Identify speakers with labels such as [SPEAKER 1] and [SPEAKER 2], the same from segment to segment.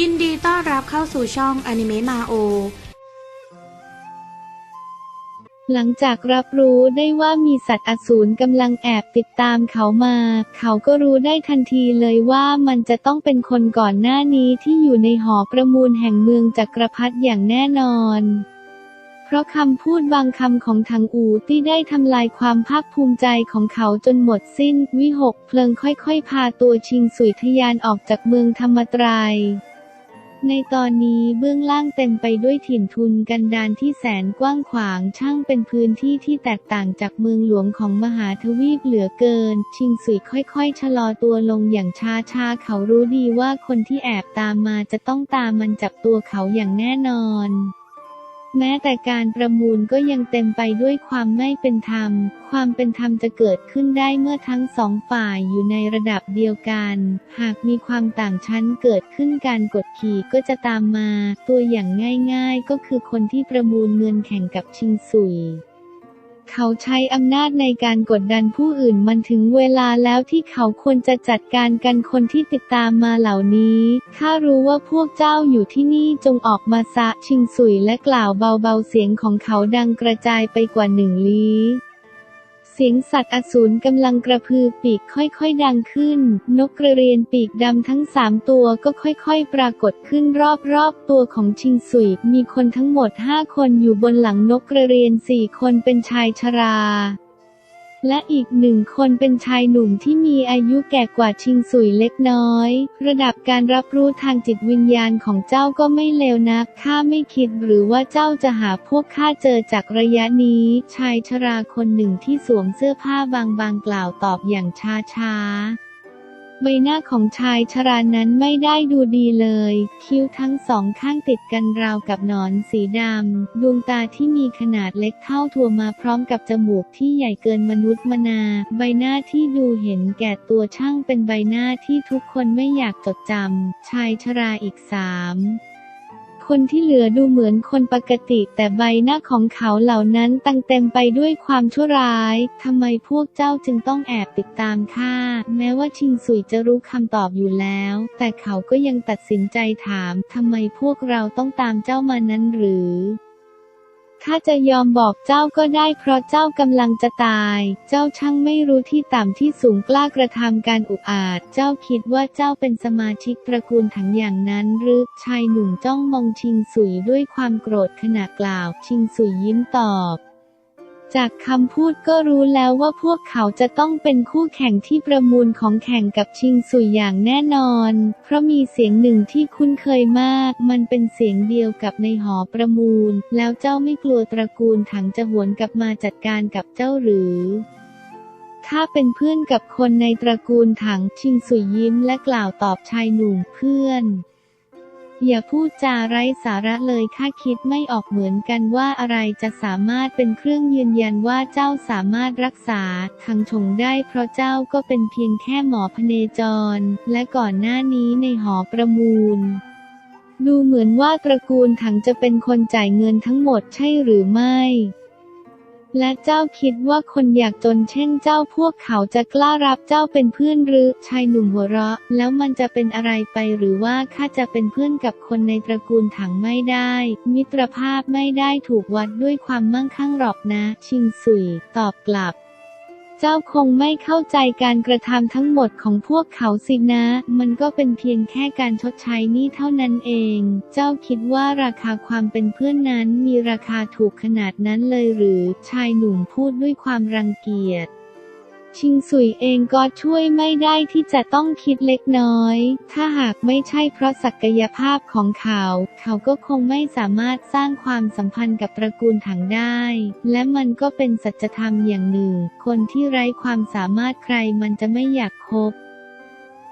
[SPEAKER 1] ยินดีต้อนรับเข้าสู่ช่องอนิเมะมาโอ
[SPEAKER 2] หลังจากรับรู้ได้ว่ามีสัตว์อสูรกำลังแอบติดตามเขามา เขาก็รู้ได้ทันทีเลยว่ามันจะต้องเป็นคนก่อนหน้านี้ที่อยู่ในหอประมูลแห่งเมืองจักรพรรดิอย่างแน่นอน เพราะคำพูดบางคำของทางอูที่ได้ทำลายความภาคภูมิใจของเขาจนหมดสิ้น วิหกเพลิงค่อยๆ พาตัวชิงสุยทยานออกจากเมืองธรรมตราย ในตอนนี้เบื้องล่างเต็มไปด้วยถิ่นทุนกันดานที่แสนกว้างขวางช่างเป็นพื้นที่ที่แตกต่างจากเมืองหลวงของมหาทวีปเหลือเกิน ชิงสุยค่อยๆ ชะลอตัวลงอย่างช้าๆ เขารู้ดีว่าคนที่แอบตามมาจะต้องตามมันจับตัวเขาอย่างแน่นอน แม้แต่การประมูลก็ยังเต็มไปด้วยความไม่เป็นธรรม ความเป็นธรรมจะเกิดขึ้นได้เมื่อทั้งสองฝ่ายอยู่ในระดับเดียวกัน หากมีความต่างชั้นเกิดขึ้นการกดขี่ก็จะตามมา ตัวอย่างง่ายๆก็คือคนที่ประมูลเงินแข่งกับชิงสุย เขาใช้อำนาจในการกดดันผู้อื่นมันถึงเวลาแล้วที่เขาควรจะจัดการกันคนที่ติดตามมาเหล่านี้ข้ารู้ว่าพวกเจ้าอยู่ที่นี่จงออกมาซะชิงสุยและกล่าวเบาๆเสียงของเขาดังกระจายไปกว่าหนึ่งลี้ เสียงสัตว์อสูรกำลังกระพือปีกค่อยๆดังขึ้น นกกระเรียนปีกดำทั้งสามตัวก็ค่อยๆ ปรากฏขึ้นรอบๆ ตัวของชิงสุย มีคนทั้งหมดห้าคนอยู่บนหลังนกกระเรียนสี่คนเป็นชายชรา และอีกหนึ่งคนเป็นชายหนุ่มที่มีอายุแก่กว่าชิงสุยเล็กน้อย ระดับการรับรู้ทางจิตวิญญาณของเจ้าก็ไม่เลวนักข้าไม่คิดหรือว่าเจ้าจะหาพวกข้าเจอจากระยะนี้ ชายชราคนหนึ่งที่สวมเสื้อผ้าบางๆกล่าวตอบอย่างช้าๆ ใบหน้าของชายชรานั้นไม่ได้ดูดีเลย คิ้วทั้งสองข้างติดกันราวกับหนอนสีดำ ดวงตาที่มีขนาดเล็กเท่าถั่วมาพร้อมกับจมูกที่ใหญ่เกินมนุษย์มนา ใบหน้าที่ดูเห็นแก่ตัวช่างเป็นใบหน้าที่ทุกคนไม่อยากจดจำ ชายชราอีกสาม คนที่เหลือดูเหมือนคนปกติ แต่ใบหน้าของเขาเหล่านั้นตั้งเต็มไปด้วยความชั่วร้ายทำไมพวกเจ้าจึงต้องแอบติดตามข้าแม้ว่าชิงสุยจะรู้คำตอบอยู่แล้ว แต่เขาก็ยังตัดสินใจถามทำไมพวกเราต้องตามเจ้ามานั้นหรือ ข้าจะยอมบอกเจ้าก็ได้เพราะเจ้ากำลังจะตาย เจ้าช่างไม่รู้ที่ต่ำที่สูงกล้ากระทำการอุกอาจ เจ้าคิดว่าเจ้าเป็นสมาชิกตระกูลถังอย่างนั้นหรือชายหนุ่มจ้องมองชิงสุยด้วยความโกรธขณะกล่าว ชิงสุยยิ้มตอบ จากคำพูดก็รู้แล้วว่าพวกเขาจะต้องเป็นคู่แข่งที่ประมูลของแข่งกับชิงสุยอย่างแน่นอน เพราะมีเสียงหนึ่งที่คุ้นเคยมาก มันเป็นเสียงเดียวกับในหอประมูล แล้วเจ้าไม่กลัวตระกูลถังจะหวนกลับมาจัดการกับเจ้าหรือข้าเป็นเพื่อนกับคนในตระกูลถังชิงสุยยิ้มและกล่าวตอบชายหนุ่มเพื่อน อย่าพูดจาไร้สาระเลยข้าคิดไม่ออกเหมือนกันว่าอะไรจะสามารถเป็นเครื่องยืนยันว่าเจ้าสามารถรักษาทังชงได้เพราะเจ้าก็เป็นเพียงแค่หมอพเนจร และก่อนหน้านี้ในหอประมูล ดูเหมือนว่าตระกูลถังจะเป็นคนจ่ายเงินทั้งหมดใช่หรือไม่ และเจ้าคิดว่าคนอยากจนเช่นเจ้าพวกเขาจะกล้ารับเจ้าเป็นเพื่อนหรือ ชายหนุ่มหัวเราะ แล้วมันจะเป็นอะไรไปหรือว่าข้าจะเป็นเพื่อนกับคนในตระกูลถังไม่ได้ มิตรภาพไม่ได้ถูกวัดด้วยความมั่งคั่งหรอกนะ ชิงสุย ตอบกลับ เจ้าคงไม่เข้าใจการกระทำทั้งหมดของพวกเขาสินะ มันก็เป็นเพียงแค่การชดใช้นี่เท่านั้นเอง เจ้าคิดว่าราคาความเป็นเพื่อนนั้นมีราคาถูกขนาดนั้นเลยหรือ ชายหนุ่มพูดด้วยความรังเกียจ ชิงสุยเองก็ช่วยไม่ได้ที่จะต้องคิดเล็กน้อย ถ้าหากไม่ใช่เพราะศักยภาพของเขา เขาก็คงไม่สามารถสร้างความสัมพันธ์กับตระกูลถังได้ และมันก็เป็นสัจธรรมอย่างหนึ่ง คนที่ไร้ความสามารถใครมันจะไม่อยากคบ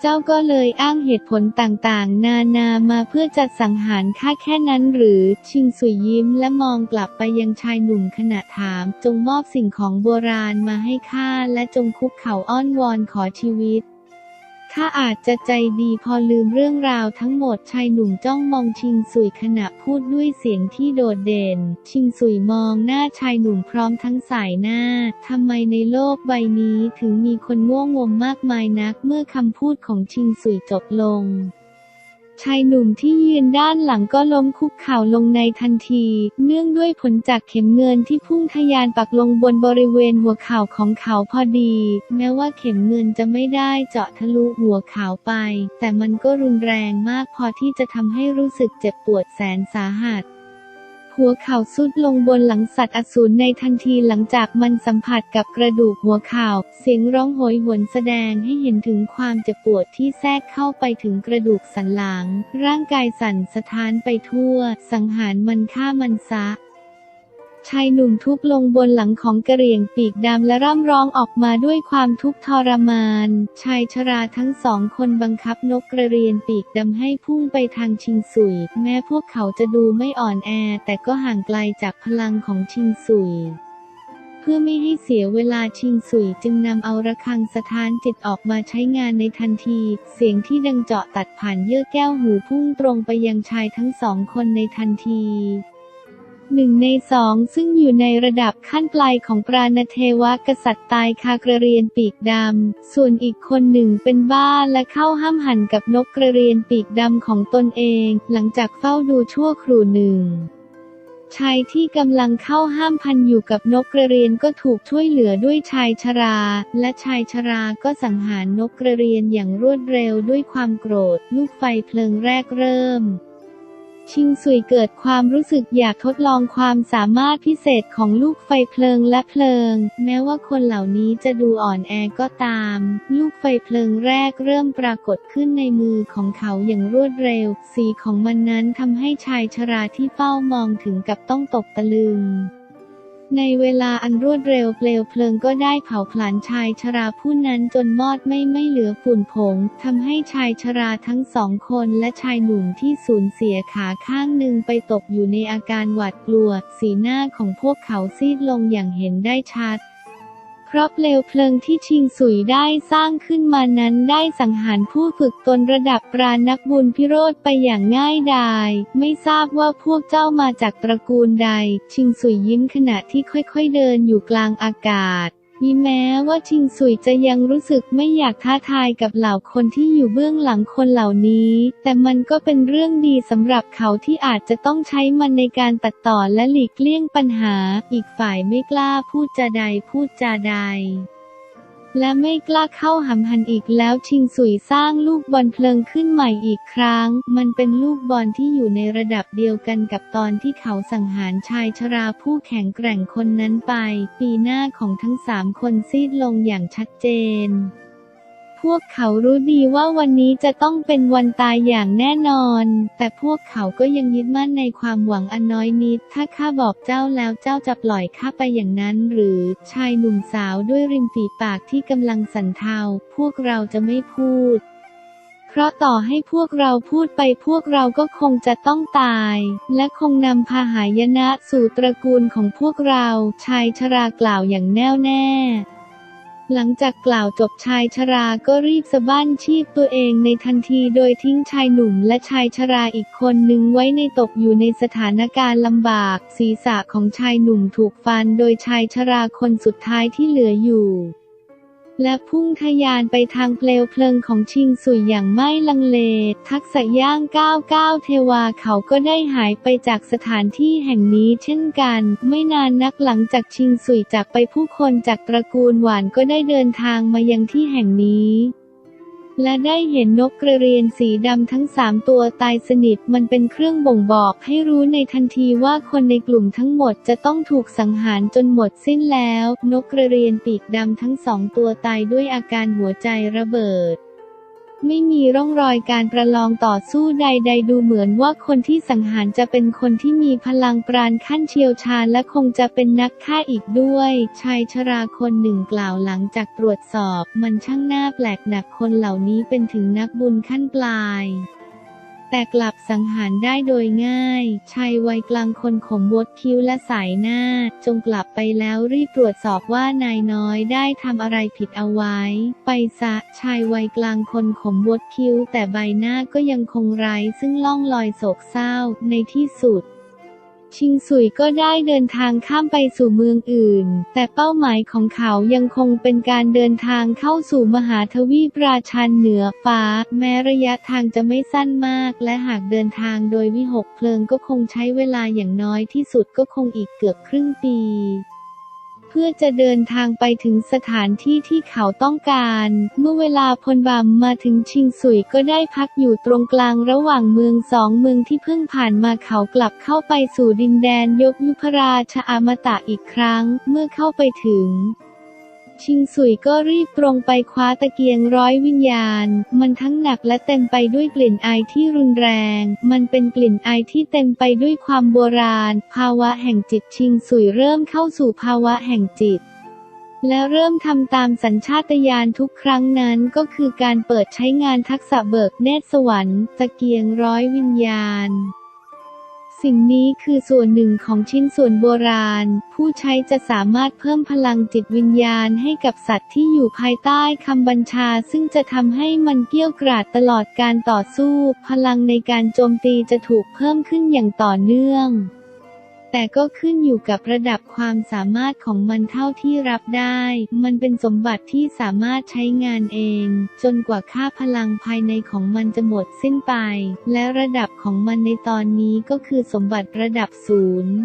[SPEAKER 2] เจ้าก็เลยอ้างเหตุผลต่างๆ นานามาเพื่อจะสังหารข้าแค่นั้นหรือ ชิงสุยยิ้มและมองกลับไปยังชายหนุ่มขณะถาม จงมอบสิ่งของโบราณมาให้ข้าและจงคุกเข่าอ้อนวอนขอชีวิต ข้าอาจจะใจดีพอลืมเรื่องราวทั้งหมดชายหนุ่มจ้องมองชิงสุยขณะพูดด้วยเสียงที่โดดเด่น ชิงสุยมองหน้าชายหนุ่มพร้อมทั้งสายหน้าทำไมในโลกใบนี้ถึงมีคนง่วงมมากมายนักเมื่อคำพูดของชิงสุยจบลง ชายหนุ่มที่ยืนด้านหลังก็ล้มคุกเข่าลงในทันที เนื่องด้วยผลจากเข็มเงินที่พุ่งทะยานปักลงบนบริเวณหัวเข่าของเขาพอดี แม้ว่าเข็มเงินจะไม่ได้เจาะทะลุหัวเข่าไป แต่มันก็รุนแรงมากพอที่จะทำให้รู้สึกเจ็บปวดแสนสาหัส หัวเข่าสุดลงบนหลังสัตว์อสูรในทันทีหลังจากมันสัมผัสกับกระดูกหัวเข่า เสียงร้องโหยหวนแสดงให้เห็นถึงความเจ็บปวดที่แทรกเข้าไปถึงกระดูกสันหลัง ร่างกายสั่นสะท้านไปทั่ว สังหารมันฆ่ามันซะ ชายหนุ่มทุบลงบนหลังของกระเหรี่ยงปีกดำและร่ำร้องออกมาด้วยความทุกข์ทรมาน ชายชราทั้งสองคนบังคับนกกระเรียนปีกดำให้พุ่งไปทางชิงสุย แม้พวกเขาจะดูไม่อ่อนแอ แต่ก็ห่างไกลจากพลังของชิงสุยเพื่อไม่ให้เสียเวลาชิงสุยจึงนำเอาระฆังสถานจิตออกมาใช้งานในทันที เสียงที่ดังเจาะตัดผ่านเยื่อแก้วหูพุ่งตรงไปยังชายทั้งสองคนในทันที หนึ่งในสองซึ่งอยู่ในระดับขั้นปลายของปราณเทวกษัตริย์ตายคากระเรียนปีกดำ ส่วนอีกคนหนึ่งเป็นบ้าและเข้าห้ามหันกับนกกระเรียนปีกดำของตนเอง หลังจากเฝ้าดูชั่วครู่หนึ่งชายที่กำลังเข้าห้ามพันอยู่กับนกกระเรียนก็ถูกช่วยเหลือด้วยชายชรา และชายชราก็สังหารนกกระเรียนอย่างรวดเร็วด้วยความโกรธ ลูกไฟเพลิงแรกเริ่ม ชิงซุยเกิดความรู้สึกอยากทดลองความสามารถพิเศษของลูกไฟเพลิงและเพลิง แม้ว่าคนเหล่านี้จะดูอ่อนแอก็ตาม ลูกไฟเพลิงแรกเริ่มปรากฏขึ้นในมือของเขาอย่างรวดเร็ว สีของมันนั้นทำให้ชายชราที่เฝ้ามองถึงกับต้องตกตะลึง ในเวลาอันรวดเร็วเปลวเพลิงก็ได้เผาผลาญชายชราผู้นั้นจนมอดไม่ไม่เหลือฝุ่นผงทำให้ชายชราทั้งสองคนและชายหนุ่มที่สูญเสียขาข้างหนึ่งไปตกอยู่ในอาการหวาดกลัว สีหน้าของพวกเขาซีดลงอย่างเห็นได้ชัด เพราะเปลวเพลิงที่ชิงสุยได้สร้างขึ้นมานั้นได้สังหารผู้ฝึกตนระดับปราณนักบุญพิโรธไปอย่างง่ายดาย ไม่ทราบว่าพวกเจ้ามาจากตระกูลใด ชิงสุยยิ้มขณะที่ค่อยๆเดินอยู่กลางอากาศ มีแม้ว่าชิงสุยจะยังรู้สึกไม่อยากท้าทายกับเหล่าคนที่อยู่เบื้องหลังคนเหล่านี้ แต่มันก็เป็นเรื่องดีสำหรับเขาที่อาจจะต้องใช้มันในการตัดต่อและหลีกเลี่ยงปัญหา อีกฝ่ายไม่กล้าพูดจาใดพูดจาใด และไม่กล้าเข้าหำหันอีกแล้วชิงสุยสร้างลูกบอลเพลิงขึ้นใหม่อีกครั้ง มันเป็นลูกบอลที่อยู่ในระดับเดียวกันกับตอนที่เขาสังหารชายชราผู้แข็งแกร่งคนนั้นไป ปีหน้าของทั้งสามคนซีดลงอย่างชัดเจน พวกเขารู้ดีว่าวันนี้จะต้องเป็นวันตายอย่างแน่นอน แต่พวกเขาก็ยังยึดมั่นในความหวังอันน้อยนิด ถ้าข้าบอกเจ้าแล้วเจ้าจะปล่อยข้าไปอย่างนั้น หรือชายหนุ่มสาวด้วยริมฝีปากที่กำลังสั่นเทา พวกเราจะไม่พูด เพราะต่อให้พวกเราพูดไปพวกเราก็คงจะต้องตาย และคงนำพาหายนะสู่ตระกูลของพวกเรา ชายชรากล่าวอย่างแน่วแน่ หลังจากกล่าวจบชายชราก็รีบสะบั้นชีพตัวเองในทันทีโดยทิ้งชายหนุ่มและชายชราอีกคนหนึ่งไว้ในตกอยู่ในสถานการณ์ลำบาก ศีรษะของชายหนุ่มถูกฟันโดยชายชราคนสุดท้ายที่เหลืออยู่ และพุ่งทะยานไปทางเปลวเพลิงของชิงสุยอย่างไม่ลังเล ทักษะย่างก้าวก้าวเทวาเขาก็ได้หายไปจากสถานที่แห่งนี้เช่นกัน ไม่นานนักหลังจากชิงสุยจากไปผู้คนจากตระกูลหวานก็ได้เดินทางมายังที่แห่งนี้ และได้เห็นนกกระเรียนสีดำทั้งสามตัวตายสนิทมันเป็นเครื่องบ่งบอกให้รู้ในทันทีว่าคนในกลุ่มทั้งหมดจะต้องถูกสังหารจนหมดสิ้นแล้ว นกกระเรียนปีกดำทั้งสองตัวตายด้วยอาการหัวใจระเบิด ไม่มีร่องรอยการประลองต่อสู้ใด ๆ ดูเหมือนว่าคนที่สังหารจะเป็นคนที่มีพลังปราณขั้นเชี่ยวชาญและคงจะเป็นนักฆ่าอีกด้วย ชายชราคนหนึ่งกล่าวหลังจากตรวจสอบ มันช่างน่าแปลกหนักคนเหล่านี้เป็นถึงนักบุญขั้นปลาย แต่กลับสังหารได้โดยง่าย ชายวัยกลางคนขมวดคิ้วและสายหน้า จงกลับไปแล้วรีบตรวจสอบว่านายน้อยได้ทำอะไรผิดเอาไว้ ไปซะ ชายวัยกลางคนขมวดคิ้วแต่ใบหน้าก็ยังคงไร้ซึ่งล่องลอยโศกเศร้าในที่สุด ชิงสุยก็ได้เดินทางข้ามไปสู่เมืองอื่น แต่เป้าหมายของเขายังคงเป็นการเดินทางเข้าสู่มหาทวีปราชันเหนือฟ้า แม้ระยะทางจะไม่สั้นมาก และหากเดินทางโดยวิหกเพลิงก็คงใช้เวลาอย่างน้อยที่สุดก็คงอีกเกือบครึ่งปี เพื่อจะเดินทางไปถึงสถานที่ที่เขาต้องการ เมื่อเวลาพลบัมมาถึงชิงสุยก็ได้พักอยู่ตรงกลางระหว่างเมืองสองเมืองที่เพิ่งผ่านมาเขากลับเข้าไปสู่ดินแดนยกยุพราชอามตะอีกครั้ง เมื่อเข้าไปถึง ชิงสุยก็รีบตรงไปคว้าตะเกียงร้อยวิญญาณ มันทั้งหนักและเต็มไปด้วยกลิ่นอายที่รุนแรง มันเป็นกลิ่นอายที่เต็มไปด้วยความโบราณ ภาวะแห่งจิตชิงสุยเริ่มเข้าสู่ภาวะแห่งจิตและเริ่มทำตามสัญชาตญาณทุกครั้งนั้นก็คือการเปิดใช้งานทักษะเบิกเนตรสวรรค์ตะเกียงร้อยวิญญาณ สิ่งนี้คือส่วนหนึ่งของชิ้นส่วนโบราณ ผู้ใช้จะสามารถเพิ่มพลังจิตวิญญาณให้กับสัตว์ที่อยู่ภายใต้คำบัญชา ซึ่งจะทำให้มันเกี้ยวกราดตลอดการต่อสู้ พลังในการโจมตีจะถูกเพิ่มขึ้นอย่างต่อเนื่อง แต่ก็ขึ้นอยู่กับระดับความสามารถของมันเท่าที่รับได้ มันเป็นสมบัติที่สามารถใช้งานเอง จนกว่าค่าพลังภายในของมันจะหมดสิ้นไป และระดับของมันในตอนนี้ก็คือสมบัติระดับศูนย์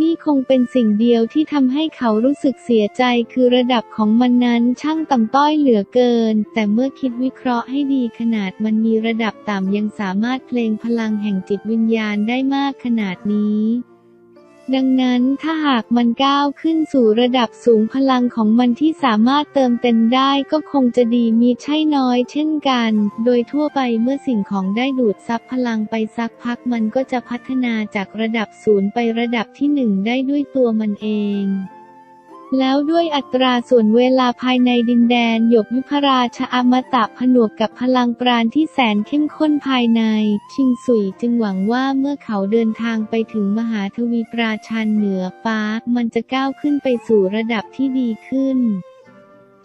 [SPEAKER 2] นี่คงเป็นสิ่งเดียวที่ทำให้เขารู้สึกเสียใจคือระดับของมันนั้นช่างต่ำต้อยเหลือเกิน แต่เมื่อคิดวิเคราะห์ให้ดีขนาดมันมีระดับต่ำยังสามารถเพลงพลังแห่งจิตวิญญาณได้มากขนาดนี้ ดังนั้นถ้าหากมันก้าวขึ้นสู่ระดับสูงพลังของมันที่สามารถเติมเต็มได้ก็คงจะดีมีใช่น้อยเช่นกัน โดยทั่วไปเมื่อสิ่งของได้ดูดซับพลังไปสักพักมันก็จะพัฒนาจากระดับศูนย์ไประดับที่หนึ่งได้ด้วยตัวมันเอง แล้วด้วยอัตราส่วนเวลาภายในดินแดนหยกยุพราชอมตะผนวกกับพลังปราณที่แสนเข้มข้นภายใน ชิงสุยจึงหวังว่าเมื่อเขาเดินทางไปถึงมหาทวีปราชันเหนือฟ้า มันจะก้าวขึ้นไปสู่ระดับที่ดีขึ้น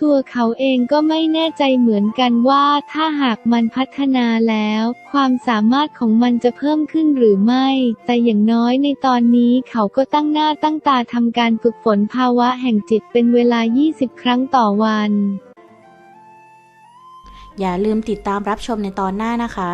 [SPEAKER 2] ตัวเขาเองก็ไม่แน่ใจเหมือนกันว่าถ้าหากมันพัฒนาแล้ว ความสามารถของมันจะเพิ่มขึ้นหรือไม่ แต่อย่างน้อยในตอนนี้เขาก็ตั้งหน้าตั้งตาทำการฝึกฝนภาวะแห่งจิตเป็นเวลา 20 ครั้งต่อวัน
[SPEAKER 1] อย่าลืมติดตามรับชมในตอนหน้านะคะ